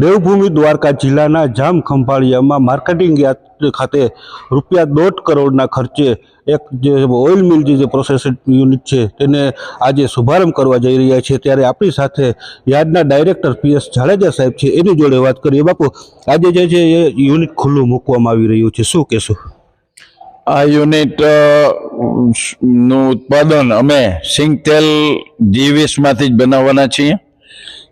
દેવભૂમિ દ્વારકા જિલ્લાના જામ ખંભાળિયામાં માર્કેટિંગ ખાતે રૂપિયા દોઢ કરોડના ખર્ચે એક જે ઓઇલ મિલ જે પ્રોસેસિંગ યુનિટ છે તેને આજે શુભારંભ કરવા જઈ રહ્યા છે. ત્યારે આપણી સાથે યાર્ડના ડાયરેક્ટર પીએસ જાડેજા સાહેબ છે. એની જોડે વાત કરીએ. બાપુ, આજે જે છે એ યુનિટ ખુલ્લું મૂકવામાં આવી રહ્યું છે. શું કહેશું? આ યુનિટનું ઉત્પાદન અમે સિંગ તેલ જીવીસમાંથી જ બનાવવાના છીએ.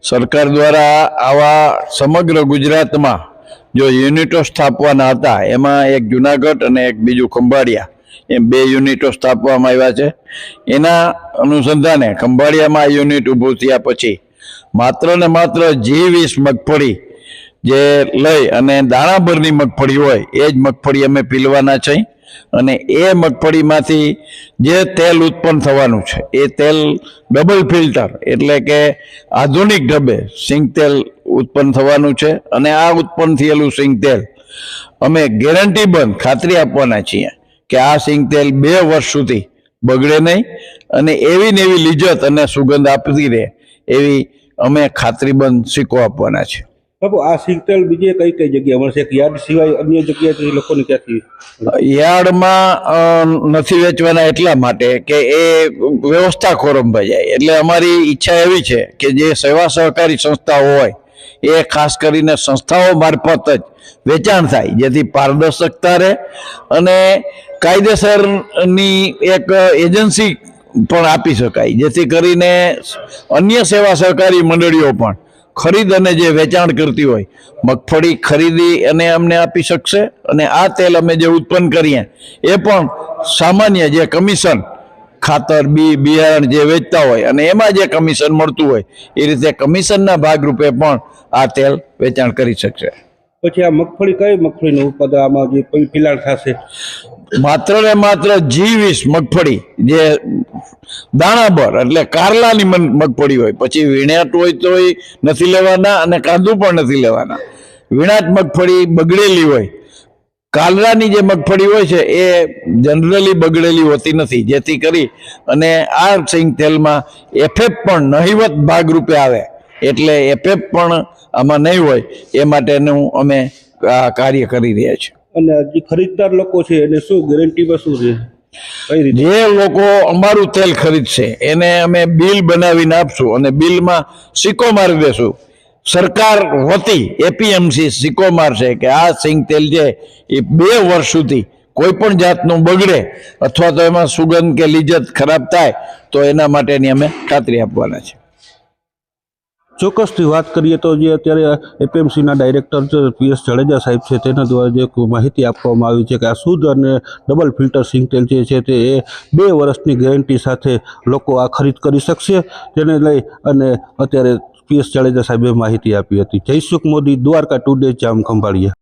સરકાર દ્વારા આવા સમગ્ર ગુજરાતમાં જો યુનિટો સ્થાપવાના હતા, એમાં એક જુનાગઢ અને એક બીજું ખંભાળિયા, એમ બે યુનિટો સ્થાપવામાં આવ્યા છે. એના અનુસંધાને ખંભાળિયામાં યુનિટ ઊભું થયા પછી માત્ર ને માત્ર જી વીસ મગફળી જે લઈ અને દાણાભરની મગફળી હોય, એ જ મગફળી અમે પીલવાના છે. અને એ મગફળીમાંથી જે તેલ ઉત્પન્ન થવાનું છે, એ તેલ ડબલ ફિલ્ટર એટલે કે આધુનિક ઢબે સિંગ તેલ ઉત્પન્ન થવાનું છે અને આ ઉત્પન્ન થયેલું સિંગ તેલ. અમે ગેરંટી બંધ, ખાતરી આપવાના છીએ કે આ સિંગ તેલ બે વર્ષ સુધી બગડે નહીં અને એવી ને એવી લિજ્જત અને સુગંધ આપતી રહે એવી અમે ખાતરીબંધ સિક્કો આપવાના છે બાપુ, આ સિંગતેલ બીજે કઈ કઈ જગ્યાએ મળશે? યાર્ડ સિવાય અન્ય જગ્યાએથી લોકોને ક્યાંથી? યાર્ડમાં નથી વેચવાના એટલા માટે કે એ વ્યવસ્થા ખોરંભાઈ જાય એટલે અમારી ઈચ્છા એવી છે કે જે સેવા સહકારી સંસ્થાઓ હોય, એ ખાસ કરીને સંસ્થાઓ મારફત જ વેચાણ થાય, જેથી પારદર્શકતા રહે અને કાયદેસરની એક એજન્સી પણ આપી શકાય, જેથી કરીને અન્ય સેવા સહકારી મંડળીઓ પણ ખરીદ અને જે વેચાણ કરતી હોય, મગફળી ખરીદી અને અમને આપી શકશે અને આ તેલ અમે જે ઉત્પન્ન કરીએ, એ પણ સામાન્ય જે કમિશન, ખાતર, બી, બિયારણ જે વેચતા હોય અને એમાં જે કમિશન મળતું હોય, એ રીતે કમિશનના ભાગરૂપે પણ આ તેલ વેચાણ કરી શકશે. પછી આ મગફળી કઈ મગફળીનું ઉત્પાદન આમાં જે પિલાણ થશે? માત્ર ને માત્ર જી વીસ મગફળી, જે દાણાબર એટલે કારલાની મગફળી હોય. પછી વીણાટ હોય તો નથી લેવાના અને કાંદુ પણ નથી લેવાના. વીણાટ મગફળી બગડેલી હોય. કાલરાની જે મગફળી હોય છે, એ જનરલી બગડેલી હોતી નથી. જેથી કરી અને આ સિંગ તેલમાં એફએફ પણ નહિવત ભાગરૂપે આવે. એટલે એપેપ પણ આમાં નહીં હોય એ માટેનું અમે આ કાર્ય કરી રહ્યા છીએ. અને જે ખરીદદાર લોકો છે એને શું ગેરંટીમાં શું છે? જે લોકો અમારું તેલ ખરીદશે એને અમે બિલ બનાવીને આપશું અને બિલમાં સિક્કો મારી દેશું. સરકાર વતી એપીએમસી સિક્કો મારશે કે આ સિંગ તેલ છે એ બે વર્ષ સુધી કોઈ પણ જાતનું બગડે અથવા તો એમાં સુગંધ કે લિજ્જત ખરાબ થાય તો એના માટેની અમે ખાતરી આપવાના છે ચોક્કસથી વાત કરીએ તો જે અત્યારે એપીએમસીના ડાયરેક્ટર પીએસ જાડેજા સાહેબ છે, તેના દ્વારા જે માહિતી આપવામાં આવી છે કે આ શુદ્ધ અને ડબલ ફિલ્ટર સિંગતેલ જે છે, તે એ બે વર્ષની ગેરંટી સાથે લોકો આ ખરીદ કરી શકશે. તેને લઈ અને અત્યારે પીએસ જાડેજા સાહેબે માહિતી આપી હતી. જયસુખ મોદી, દ્વારકા ટુડે જામ ખંભાળિયા